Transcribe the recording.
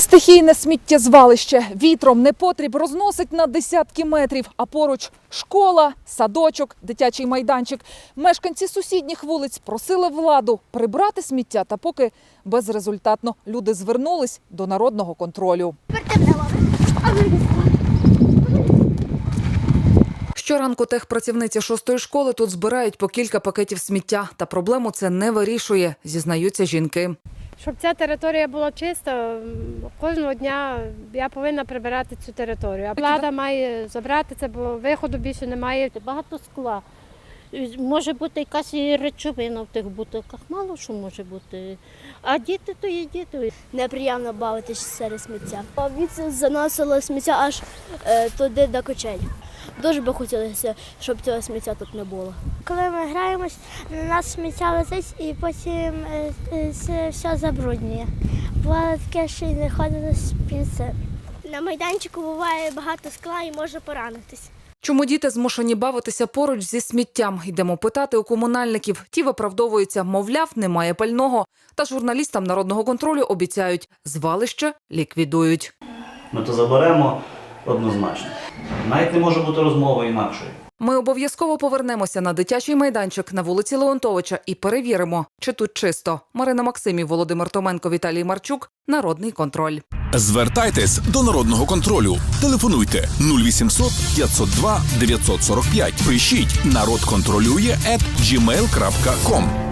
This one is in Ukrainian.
Стихійне сміттєзвалище. Вітром непотріб розносить на десятки метрів, а поруч школа, садочок, дитячий майданчик. Мешканці сусідніх вулиць просили владу прибрати сміття, та поки безрезультатно люди звернулись до народного контролю. Щоранку техпрацівниці шостої школи тут збирають по кілька пакетів сміття, та проблему це не вирішує, зізнаються жінки. Щоб ця територія була чиста, кожного дня я повинна прибирати цю територію. А влада має забрати це, бо виходу більше немає. Багато скла. Може бути якась речовина в тих бутилках, мало що може бути. А діти то є діти. неприємно бавитися серед сміття. Від заносило сміття аж е, туди до кочель. Дуже би хотілося, щоб цього сміття тут не було. Коли ми граємось, на нас сміття летить і потім е, е, все- все забруднює. Буває таке, що й не ходить з піци. На майданчику буває багато скла і може поранитись. Чому діти змушені бавитися поруч зі сміттям? Йдемо питати у комунальників. Ті виправдовуються, мовляв, немає пального. Та журналістам народного контролю обіцяють, звалище ліквідують. Ми то заберемо однозначно. Навіть не може бути розмови інакшої. Ми обов'язково повернемося на дитячий майданчик на вулиці Леонтовича і перевіримо, чи тут чисто. Марина Максимів, Володимир Томенко, Віталій Марчук. Народний контроль. Звертайтесь до народного контролю. Телефонуйте 0800 502 945. Пишіть народ контролює at gmail.com.